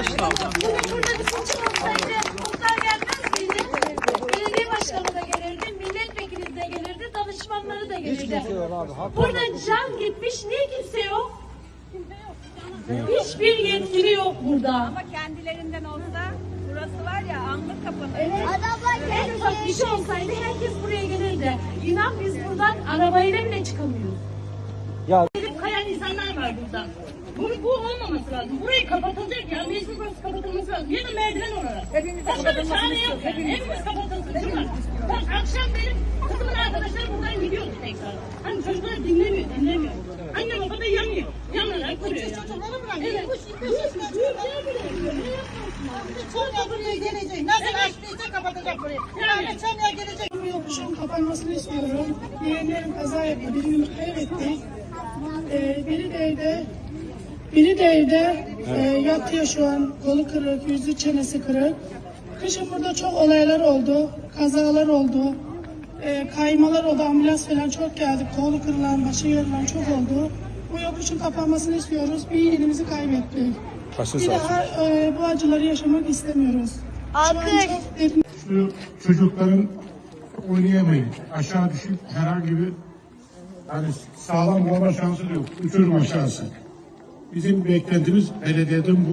Bugün burada bir seçim olsaydı muhtar gelmez miydi? Belediye başkanı da gelirdi, milletvekili de gelirdi, danışmanları da gelirdi. Burada can gitmiş, niye kimse yok? Hiçbir yetkili yok burada. Ama kendilerinden olsa burası var ya anlık kapanır. Evet. En ufak bir şey olsaydı herkes buraya gelirdi. İnan biz buradan arabayla bile çıkamıyoruz. Ya kayan insanlar var burada. Bu, bu olmaması lazım. Burayı kapatılacak ya. Mecbur burası kapatılması lazım. Ya da merdiven olarak. Hepimiz Başka bir kapatılmasını çare yok yani. istiyoruz. Hepimiz kapatılsın değil mi? Bak akşam benim kızımın arkadaşları buradan gidiyordu tekrar. Hani çocuklar dinlemiyor, dinlemiyor. Anne baba da yanmıyor. Yanarak duruyor yani. Evet. Sonra buraya gelecek. Nasıl açtıysa kapatacak burayı. Yani sonra gelecek. Bu yokuşun kapanmasını istiyorum. Yeğenlerim kaza yaptı. Birini kaybetti. Ee, biri de evde biri de evde e, yatıyor şu an. Kolu kırık, yüzü çenesi kırık. Kışın burada çok olaylar oldu. Kazalar oldu. E, kaymalar oldu. Ambulans falan çok geldi. Kolu kırılan, başı yarılan çok oldu. Bu yokuşun kapanmasını istiyoruz. Bir yeğenimizi kaybettik. Bir daha e, bu acıları yaşamak istemiyoruz. Çok derin- şu çocukların oynayamayın. Aşağı düşüp herhangi bir yani sağlam olma şansı yok. Uçurum aşağısı. Bizim beklentimiz belediyeden bu.